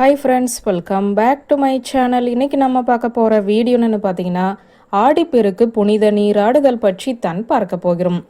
Hi friends welcome back to my channel இன்னைக்கு நம்ம பார்க்க போகிற வீடியோன்னு பார்த்தீங்கன்னா ஆடிப்பெருக்கு புனித நீராடுதல் பற்றி தான் பார்க்க போகிறோம்.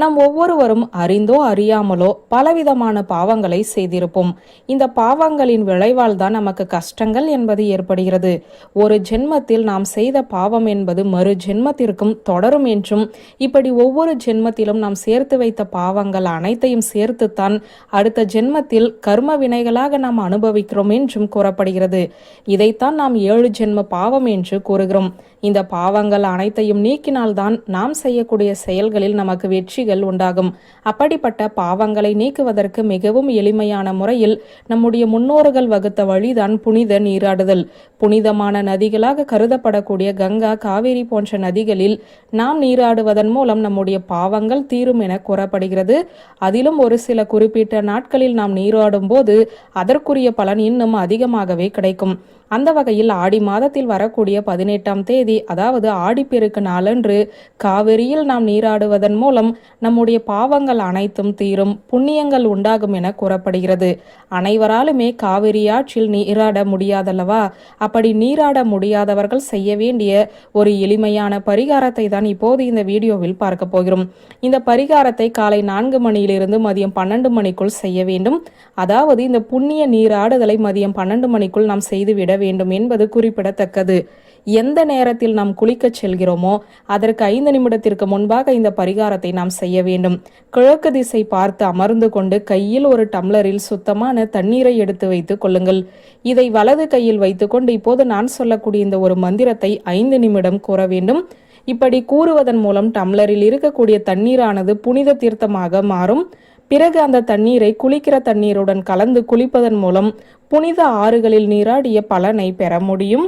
நாம் ஒவ்வொருவரும் அறிந்தோ அறியாமலோ பலவிதமான பாவங்களை செய்திருப்போம். இந்த பாவங்களின் விளைவால் தான் நமக்கு கஷ்டங்கள் என்பது ஏற்படுகிறது. ஒரு ஜென்மத்தில் நாம் செய்த பாவம் என்பது மறு ஜென்மத்திற்கும் தொடரும் என்றும் இப்படி ஒவ்வொரு ஜென்மத்திலும் நாம் சேர்த்து வைத்த பாவங்கள் அனைத்தையும் சேர்த்துத்தான் அடுத்த ஜென்மத்தில் கர்ம வினைகளாக நாம் அனுபவிக்கிறோம் என்றும் கூறப்படுகிறது. இதைத்தான் நாம் ஏழு ஜென்ம பாவம் என்று கூறுகிறோம். இந்த பாவங்கள் அனைத்தையும் நீக்கினால்தான் நாம் செய்யக்கூடிய செயல்களில் நமக்கு வெற்றி வெற்றிகள் உண்டாகும். அப்படிப்பட்ட பாவங்களை நீக்குவதற்கு மிகவும் எளிமையான முறையில் நம்முடைய முன்னோர்கள் வகுத்த வழிதான் புனித நீராடுதல். புனிதமான நதிகளாக கருதப்படக்கூடிய கங்கா காவேரி போன்ற நதிகளில் நாம் நீராடுவதன் மூலம் நம்முடைய பாவங்கள் தீரும் என கூறப்படுகிறது. அதிலும் ஒரு சில குறிப்பிட்ட நாட்களில் நாம் நீராடும் போது அதற்குரிய பலன் இன்னும் அதிகமாகவே கிடைக்கும். அந்த வகையில் ஆடி மாதத்தில் வரக்கூடிய பதினெட்டாம் தேதி அதாவது ஆடிப்பெருக்கு நாளன்று காவிரியில் நாம் நீராடுவதன் மூலம் நம்முடைய பாவங்கள் அனைத்தும் தீரும் புண்ணியங்கள் உண்டாகும் என கூறப்படுகிறது. அனைவராலுமே காவிரி ஆற்றில் நீராட முடியாதல்லவா? அப்படி நீராட முடியாதவர்கள் செய்ய வேண்டிய ஒரு எளிமையான பரிகாரத்தை தான் இப்போது இந்த வீடியோவில் பார்க்க போகிறோம். இந்த பரிகாரத்தை காலை நான்கு மணியிலிருந்து மதியம் பன்னெண்டு மணிக்குள் செய்ய வேண்டும். அதாவது இந்த புண்ணிய நீராடுதலை மதியம் பன்னெண்டு மணிக்குள் நாம் செய்துவிட வேண்டும் என்பது குறிப்பிடத்தக்கது. எந்த நேரத்தில் நாம் குளிக்கச் செல்கிறோமோ அதற்கு ஐந்து நிமிடத்திற்கு முன்பாக இந்த பரிகாரத்தை நாம் செய்ய வேண்டும். கிழக்கு திசை பார்த்து அமர்ந்து கொண்டு கையில் ஒரு டம்ளரில் சுத்தமான தண்ணீரை எடுத்து வைத்துக் கொள்ளுங்கள். இதை வலது கையில் வைத்துக்கொண்டு இப்போது நான் சொல்லக்கூடிய இந்த ஒரு மந்திரத்தை ஐந்து நிமிடம் கூற வேண்டும். இப்படி கூறுவதன் மூலம் டம்ளரில் இருக்கக்கூடிய தண்ணீரானது புனித தீர்த்தமாக மாறும். பிறகு அந்த தண்ணீரை குளிக்கிற தண்ணீருடன் கலந்து குளிப்பதன் மூலம் புனித ஆறுகளில் நீராடிய பலனை பெற முடியும்.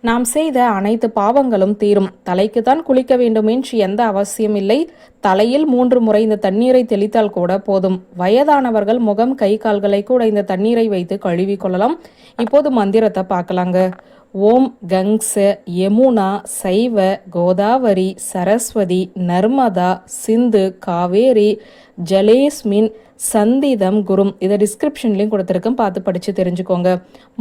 நாம் செய்த அனைத்து பாவங்களும் தீரும். தலைக்கு தான் குளிக்க வேண்டும் என்று எந்த அவசியம் இல்லை. தலையில் மூன்று முறை இந்த தண்ணீரை தெளித்தால் கூட போதும். வயதானவர்கள் முகம் கை கால்களை கூட இந்த தண்ணீரை வைத்து கழுவி கொள்ளலாம். இப்போது மந்திரத்தை பார்க்கலாங்க. ஓம் கங்ஸ யமுனா சைவ கோதாவரி சரஸ்வதி நர்மதா சிந்து காவேரி ஜலேஸ்மின் சந்திதம் குரும். இதை டிஸ்கிரிப்ஷன்லையும் கொடுத்துருக்கேன். பார்த்து படித்து தெரிஞ்சுக்கோங்க.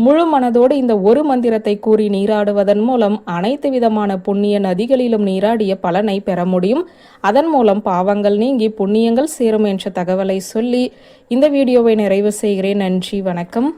முழு மனதோடு இந்த ஒரு மந்திரத்தை கூறி நீராடுவதன் மூலம் அனைத்து விதமான புண்ணிய நதிகளிலும் நீராடிய பலனை பெற முடியும். அதன் மூலம் பாவங்கள் நீங்கி புண்ணியங்கள் சேரும் என்ற தகவலை சொல்லி இந்த வீடியோவை நிறைவு செய்கிறேன். நன்றி வணக்கம்.